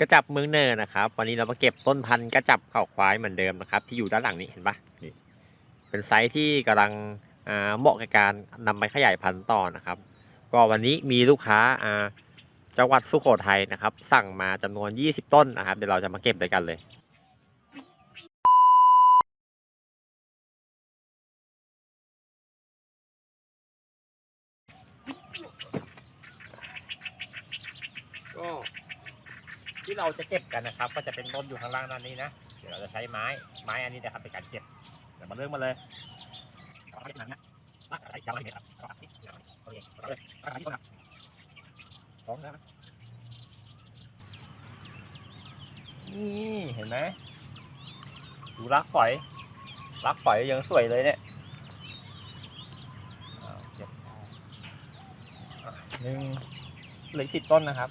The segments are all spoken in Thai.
กระจับเมืองเนินนะครับ วันนี้เรามาเก็บต้นพันธุ์กระจับเข่าควายเหมือนเดิมนะครับ ที่อยู่ด้านหลังนี้เห็นปะนี่เป็นไซส์ที่กำลังเหมาะกับการนำไปขยายพันธุ์ต่อนะครับ ก็วันนี้มีลูกค้าจังหวัดสุโขทัยนะครับ สั่งมาจำนวน 20 ต้นนะครับ เดี๋ยวเราจะมาเก็บด้วยกันเลย ที่เราจะเก็บกันนะครับ ก็จะเป็นต้นอยู่ข้างล่างด้านนี้นะ เดี๋ยวเราจะใช้ไม้ไม้อันนี้นะครับในการเก็บเดี๋ยวมาเริ่มมาเลยเอาไปหนังนะรักอะไรยาวอะไรเนี่ยครับเอาอัดสิโอเคเอาเลยเอาอัดที่ต้นครับพร้อมนะนี่เห็นไหมดูรักฝอยรักฝอยยังสวยเลยเนี่ยเอาเก็บอะหนึ่งเหลือสิบต้นนะครับ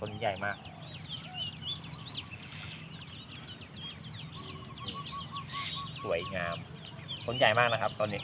ต้นใหญ่มากสวยงามต้นใหญ่มากนะครับต้นนี้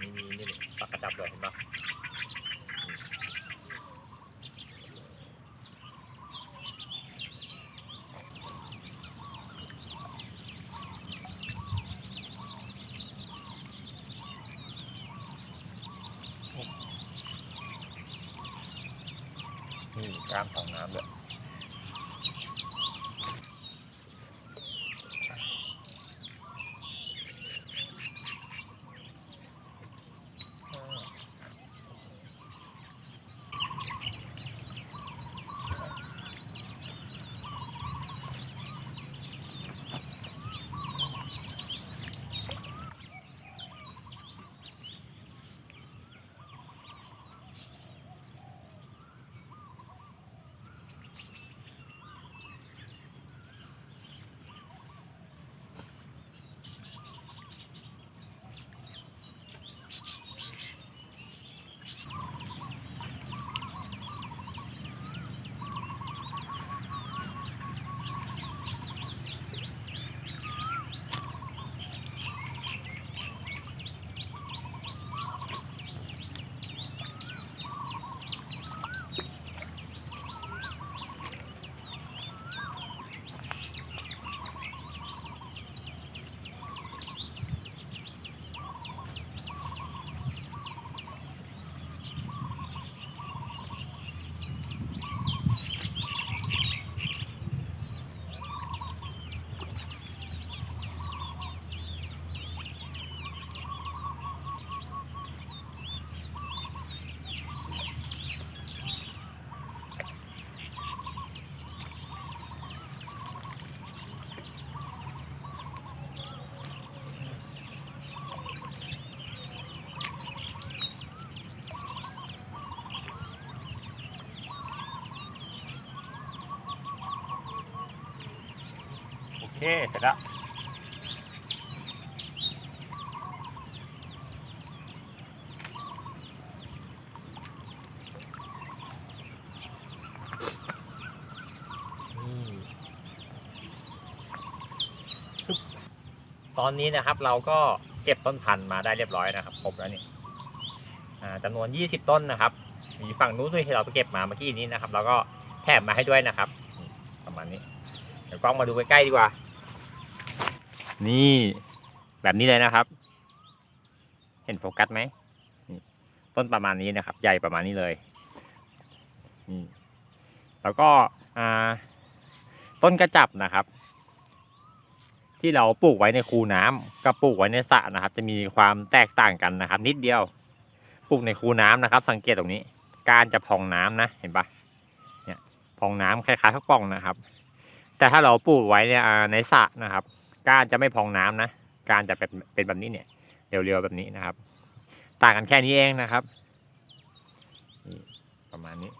ต้นนี้มีนี่นี่ปากกระจับเลยเห็นปะนี่กล้ามของน้ำด้วย เคเสร็จแล้วตอนนี้นะครับเราก็เก็บต้นพันธุ์มาได้เรียบร้อยนะครับครบแล้วนี่จำนวน 20 ต้นนะครับมีฝั่งนู้นด้วยที่เราไปเก็บมาเมื่อกี้นี้นะครับเราก็แถมมาให้ด้วยนะครับ ประมาณนี้เดี๋ยวกล้องมาดูใกล้ๆดีกว่า นี่แบบนี้เลยนะครับ เห็นโฟกัสไหมต้นประมาณนี้นะครับ ใหญ่ประมาณนี้เลยนี่แล้วก็ต้นกระจับนะครับ ที่เราปลูกไว้ในคูน้ำกับปลูกไว้ในสระนะครับ จะมีความแตกต่างกันนะครับ นิดเดียวปลูกในคูน้ำนะครับ สังเกตตรงนี้ การจะพองน้ำนะเห็นปะเนี่ยพองน้ำคล้ายๆข้าวกล่องนะครับ แต่ถ้าเราปลูกไว้เนี่ยอ่าในสระนะครับ ก้านจะไม่พองน้ำนะการจะเป็นเป็นแบบนี้เนี่ยเรียวๆแบบนี้นะครับ ต่างกันแค่นี้เองนะครับนี่ประมาณนี้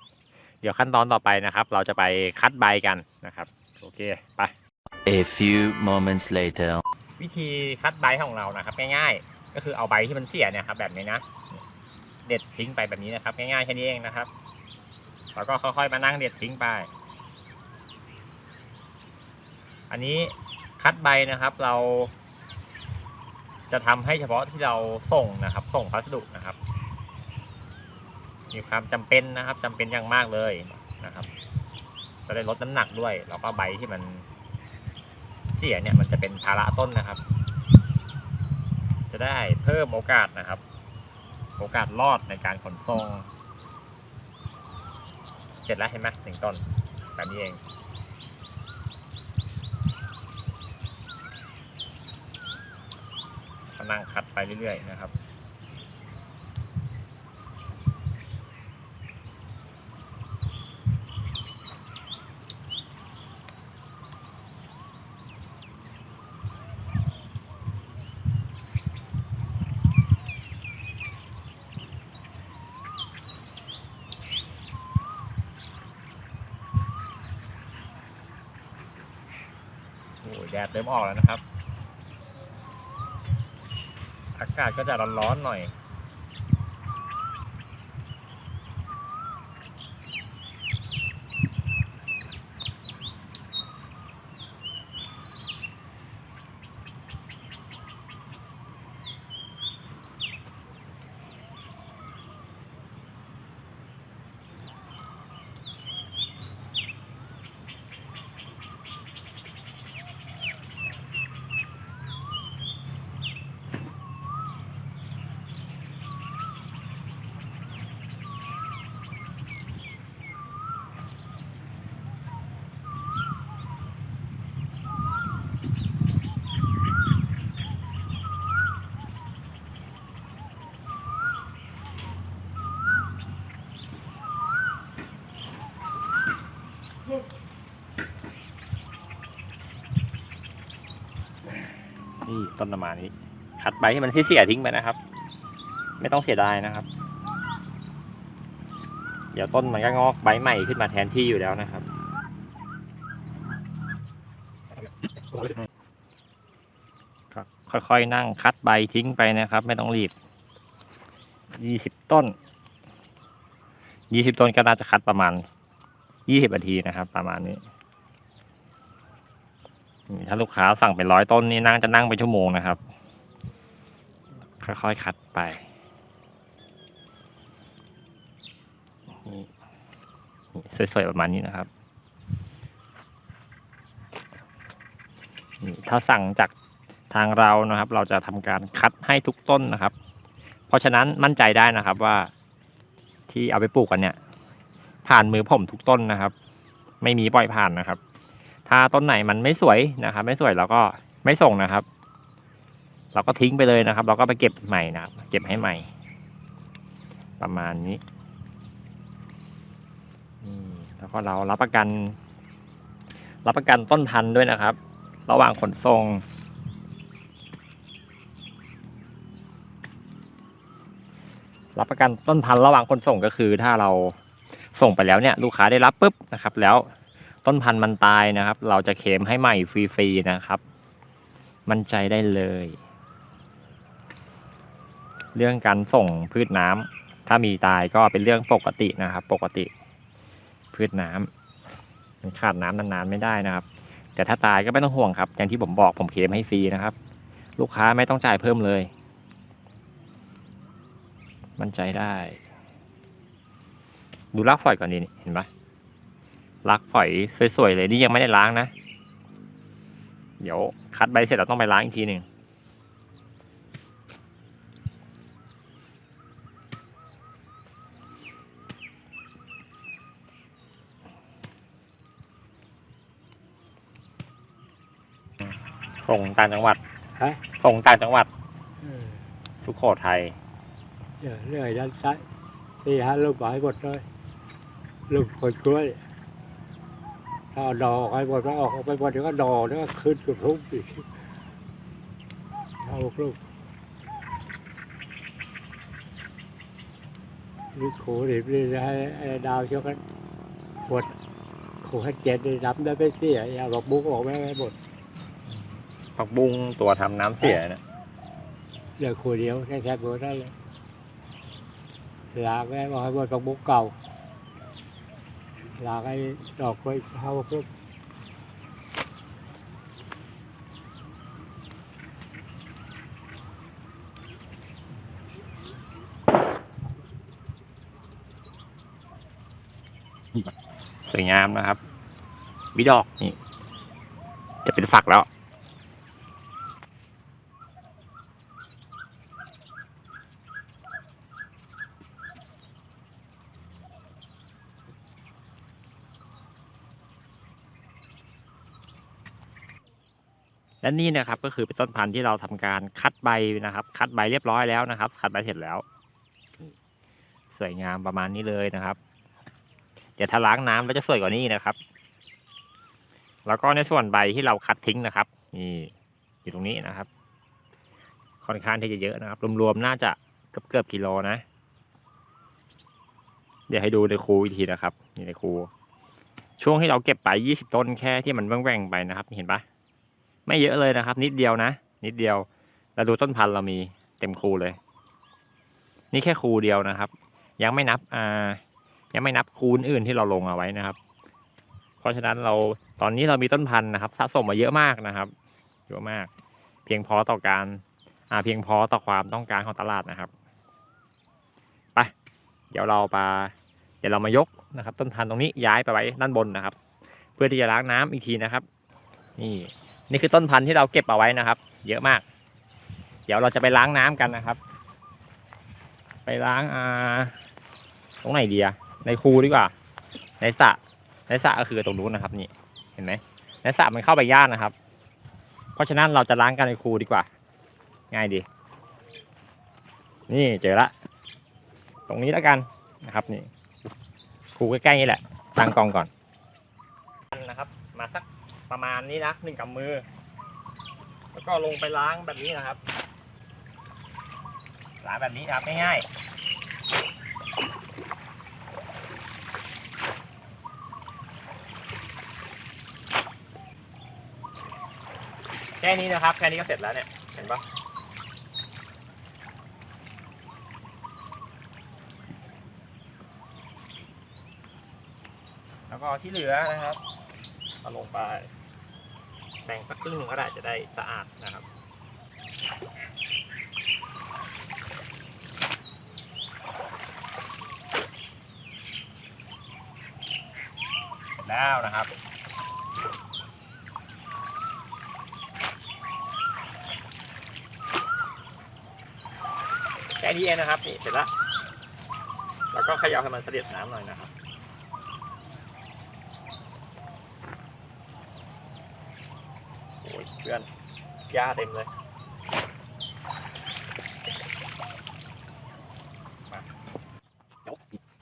เดี๋ยวขั้นตอนต่อไปนะครับ เราจะไปคัดใบกันนะครับ โอเคไป A few moments later. วิธีคัดใบของเรานะครับ ง่ายๆ ก็คือเอาใบที่มันเสียเนี่ยครับ แบบนี้นะ เด็ดทิ้งไปแบบนี้นะครับ ง่ายๆแค่นี้เองนะครับแล้วก็ค่อยๆมานั่งเด็ดทิ้งไป อันนี้ คัดใบนะครับ เรา จะทำให้เฉพาะที่เราส่งนะครับ ส่งพัสดุนะครับ มีความจำเป็นนะครับจำเป็นอย่างมากเลยนะครับจะได้ลดน้ำหนักด้วย แล้วก็ใบที่มันเสียเนี่ยมันจะเป็นภาระต้นนะครับ จะได้เพิ่มโอกาสนะครับ โอกาสรอดในการขนส่งเสร็จแล้วเห็นไหมหนึ่งต้นแบบนี้เอง นั่งคัดไปเรื่อยๆนะครับโอ้ยแดดเริ่มออกแล้วนะครับ อากาศก็จะร้อนๆหน่อย ต้นประมาณนี้คัดใบให้มันเสียๆทิ้งไปนะครับ ไม่ต้องเสียดายนะครับ เดี๋ยวต้นมันก็งอกใบใหม่ขึ้นมาแทนที่อยู่แล้วนะครับครับ ค่อยๆนั่งคัดใบทิ้งไปนะครับ ไม่ต้องรีบยี่สิบต้นยี่สิบต้นก็น่าจะคัดประมาณยี่สิบนาทีนะครับ ประมาณนี้ ถ้าลูกค้าสั่งเป็นร้อยต้นนี่นั่งจะนั่งเป็นชั่วโมงนะครับ ค่อยๆคัดไปสวยๆประมาณนี้นะครับนี่ถ้าสั่งจากทางเรานะครับ เราจะทำการคัดให้ทุกต้นนะครับ เพราะฉะนั้นมั่นใจได้นะครับว่าที่เอาไปปลูกกันเนี่ย ผ่านมือผมทุกต้นนะครับ ไม่มีปล่อยผ่านนะครับ ถ้าต้นไหนมันไม่สวยนะครับ ไม่สวยเราก็ไม่ส่งนะครับ เราก็ทิ้งไปเลยนะครับ เราก็ไปเก็บใหม่นะครับเก็บให้ใหม่ ประมาณนี้แล้วก็เรารับประกัน รับประกันต้นพันธุ์ด้วยนะครับ ระหว่างขนส่งรับประกันต้นพันธุ์ระหว่างคนส่งก็คือ ถ้าเราส่งไปแล้วเนี่ยลูกค้าได้รับปุ๊บนะครับ แล้ว ต้นพันธุ์มันตายนะครับ เราจะเคลมให้ใหม่ฟรีๆนะครับ มั่นใจได้เลย เรื่องการส่งพืชน้ำถ้ามีตายก็เป็นเรื่องปกตินะครับ ปกติ พืชน้ำมันขาดน้ำนานๆไม่ได้นะครับ แต่ถ้าตายก็ไม่ต้องห่วงครับ อย่างที่ผมบอกผมเคลมให้ฟรีนะครับ ลูกค้าไม่ต้องจ่ายเพิ่มเลย มั่นใจได้ ดูรากฝอยก่อนดีนี่เห็นปะ รากฝอยสวยๆเลยนี่ยังไม่ได้ล้างนะ เดี๋ยวคัดใบเสร็จเราต้องไปล้างอีกทีหนึ่งส่งต่างจังหวัดฮะส่งต่างจังหวัดเออสุโขทัยเดี๋ยวเรื่อยด้านซ้ายสี่ห้าลูกหมายหมดเลยลูกคนกล้วยถ้าเอดอกให้หมดก็ออกไปหมดเดี๋ยวก็ดอกแล้วก็ขึ้นกับทุกอีกห้าหกลูกนี่โขดิบนี่ให้ดาวเชียวกันหมดโขให้เจ็ดได้รับได้ไปเสียอย่าบอกบุกออกไม่ให้หมดผักบุ้งตัวทำน้ำเสียนะเหลือโขเดียวแค่แค่หมดได้เลยลากไว้บอกให้หมดบอกบุกเก่า ลากให้ดอกไว้ห้าหกลูกสวยงามนะครับ วิดอกนี่ จะเป็นฝักแล้ว และนี่นะครับก็คือเป็นต้นพันธุ์ที่เราทำการคัดใบนะครับ คัดใบเรียบร้อยแล้วนะครับ คัดใบเสร็จแล้ว สวยงามประมาณนี้เลยนะครับ เดี๋ยวถ้าล้างน้ำแล้วจะสวยกว่านี้นะครับ แล้วก็ในส่วนใบที่เราคัดทิ้งนะครับนี่อยู่ตรงนี้นะครับ ค่อนข้างที่จะเยอะนะครับ รวมๆน่าจะเกือบเกือบกิโลนะ เดี๋ยวให้ดูในครูอีกทีนะครับนี่ในครูช่วงที่เราเก็บไปยี่สิบต้นแค่ที่มันแหว่งๆไปนะครับ เห็นปะ ไม่เยอะเลยนะครับ นิดเดียวนะ นิดเดียวแล้วดูต้นพันธุ์เรามีเต็มครูเลย นี่แค่ครูเดียวนะครับ ยังไม่นับอ่ายังไม่นับคูณอื่นที่เราลงเอาไว้นะครับ เพราะฉะนั้นเราตอนนี้เรามีต้นพันธุ์นะครับสะสมมาเยอะมากนะครับเยอะมาก เพียงพอต่อการอ่าเพียงพอต่อความต้องการของตลาดนะครับไปเดี๋ยวเราไปเดี๋ยวเรามายกนะครับ ต้นพันธุ์ตรงนี้ย้ายไปไว้ด้านบนนะครับ เพื่อที่จะล้างน้ำอีกทีนะครับ นี่ นี่คือต้นพันธุ์ที่เราเก็บเอาไว้นะครับ เยอะมาก เดี๋ยวเราจะไปล้างน้ำกันนะครับ ไปล้างอ่าตรงไหนดีอะในคูดีกว่า ในสระในสระก็คือตรงนู้นนะครับ นี่เห็นไหมในสระมันเข้าไปยากนะครับ เพราะฉะนั้นเราจะล้างกันในคูดีกว่า ง่ายดี นี่เจอละ ตรงนี้แล้วกันนะครับ นี่คูใกล้ๆนี่แหละตั้งกองก่อนนะครับ มาสัก ประมาณนี้นะหนึ่งกำมือ แล้วก็ลงไปล้างแบบนี้นะครับ ล้างแบบนี้นะครับง่ายๆแค่นี้นะครับ แค่นี้ก็เสร็จแล้วเนี่ย เห็นปะแล้วก็ที่เหลือนะครับเอาลงไป บ่งสักครึ่งหนึ่งก็ได้จะได้สะอาดนะครับแล้วนะครับ แค่นี้เองนะครับนี่เสร็จแล้วแล้วก็เขย่าให้มันเสด็จน้ำหน่อยนะครับ โอ้ยเพื่อนหญ้าเต็มเลย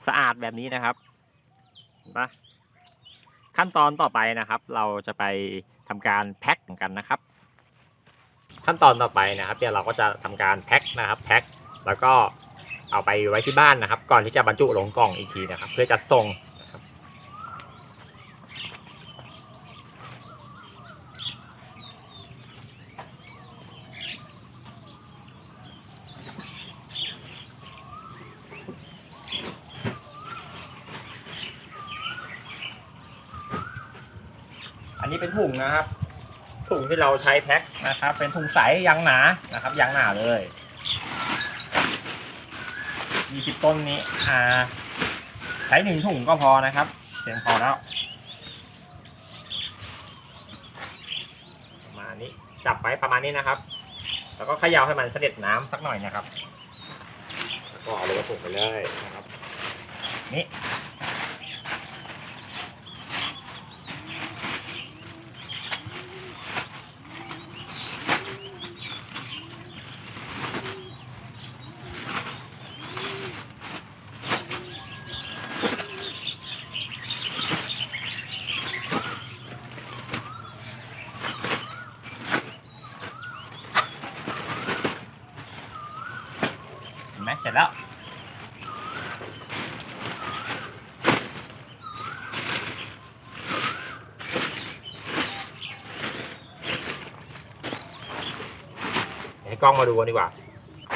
สะอาดแบบนี้นะครับนะขั้นตอนต่อไปนะครับ เราจะไปทำการแพ็คกันนะครับ ขั้นตอนต่อไปนะครับเดี๋ยวเราก็จะทำการแพ็คนะครับแพ็คแล้วก็เอาไปไว้ที่บ้านนะครับ ก่อนที่จะบรรจุลงกล่องอีกทีนะครับ เพื่อจัดส่ง อันนี้เป็นถุงนะครับ ถุงที่เราใช้แพ็คนะครับ เป็นถุงใสยางหนานะครับยางหนาเลย20ต้นนี้อ่าใช้หนึ่งถุงก็พอนะครับเพียงพอแล้วประมาณนี้จับไว้ประมาณนี้นะครับ แล้วก็เขย่าให้มันเสด็จน้ำสักหน่อยนะครับแล้วก็เอาลงกระปุกไปเลยนะครับ นี่ ให้กล้องมาดูกันดีกว่า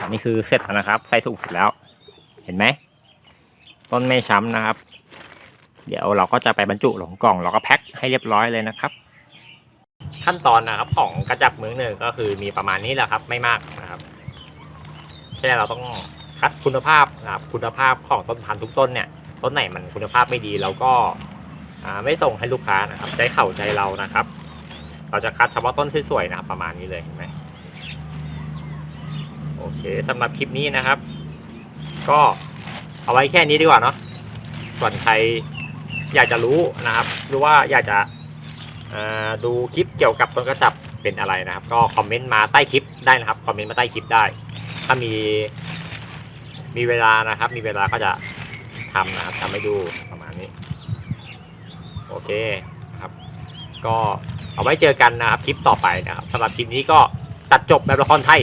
นี่คือเสร็จแล้วนะครับ ใส่ถุงเสร็จแล้ว เห็นไหม ต้นไม่ช้ำนะครับ เดี๋ยวเราก็จะไปบรรจุลงกล่อง เราก็แพ็คให้เรียบร้อยเลยนะครับ ขั้นตอนนะครับของกระจับมือหนึ่งก็คือมีประมาณนี้แหละครับ ไม่มากนะครับแค่เราต้องคัดคุณภาพนะครับ คุณภาพของต้นพันธุ์ทุกต้นเนี่ย ต้นไหนมันคุณภาพไม่ดีเราก็อ่าไม่ส่งให้ลูกค้านะครับใจเข่าใจเรานะครับ เราจะคัดเฉพาะต้นที่สวยนะครับ ประมาณนี้เลยเห็นไหม โอเคสำหรับคลิปนี้นะครับ ก็เอาไว้แค่นี้ดีกว่าเนาะส่วนใครอยากจะรู้นะครับ หรือว่าอยากจะดูคลิปเกี่ยวกับต้นกระจับเป็นอะไรนะครับ ก็คอมเมนต์มาใต้คลิปได้นะครับคอมเมนต์มาใต้คลิปได้ ถ้ามีมีเวลานะครับ มีเวลาก็จะทำนะครับทำให้ดูประมาณนี้ โอเคนะครับ ก็เอาไว้เจอกันนะครับคลิปต่อไปนะครับสำหรับคลิปนี้ก็ตัดจบแบบละครไทย